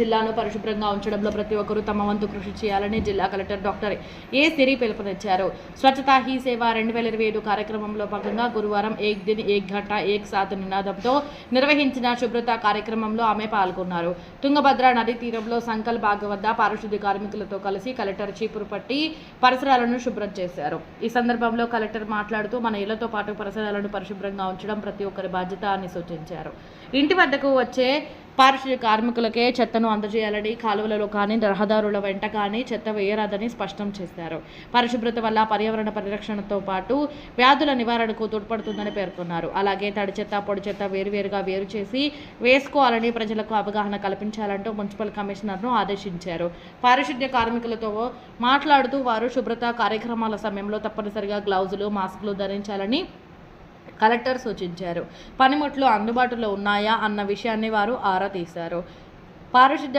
జిల్లాను పరిశుభ్రంగా ఉంచడంలో ప్రతి ఒక్కరూ తమ వంతు కృషి చేయాలని జిల్లా కలెక్టర్ డాక్టర్ ఏ సిరి పిలుపునిచ్చారు. స్వచ్ఛతా హీ సేవ రెండు వేల ఇరవై ఏడు కార్యక్రమంలో భాగంగా గురువారం ఏక్ దిన్ ఏక్ ఘంట ఏక్ సాత్ నినాదంతో నిర్వహించిన శుభ్రత కార్యక్రమంలో ఆమె పాల్గొన్నారు. తుంగభద్ర నదీ తీరంలో సంకల్ బాగ్ వద్ద పారిశుద్ధ్య కార్మికులతో కలిసి కలెక్టర్ చీపురు పట్టి పరిసరాలను శుభ్రం చేశారు. ఈ సందర్భంలో కలెక్టర్ మాట్లాడుతూ మన ఇళ్ళతో పాటు పరిసరాలను పరిశుభ్రంగా ఉంచడం ప్రతి ఒక్కరి బాధ్యత అని సూచించారు. ఇంటి వద్దకు వచ్చే పారిశుద్ధ్య కార్మికులకే చెత్తను అందజేయాలని కాలువలలో కానీ రహదారుల వెంట కానీ చెత్త వేయరాదని స్పష్టం చేశారు. పరిశుభ్రత వల్ల పర్యావరణ పరిరక్షణతో పాటు వ్యాధుల నివారణకు తోడ్పడుతుందని పేర్కొన్నారు. అలాగే తడి చెత్త పొడి చెత్త వేరువేరుగా వేరు చేసి వేసుకోవాలని ప్రజలకు అవగాహన కల్పించాలంటూ మున్సిపల్ కమిషనర్ను ఆదేశించారు. పారిశుద్ధ్య కార్మికులతో మాట్లాడుతూ వారు శుభ్రత కార్యక్రమాల సమయంలో తప్పనిసరిగా గ్లౌజులు మాస్కులు ధరించాలని కలెక్టర్ సూచించారు. పనిముట్లు అందుబాటులో ఉన్నాయా అన్న విషయాన్ని వారు ఆరా తీశారు. పారిశుద్ధ్య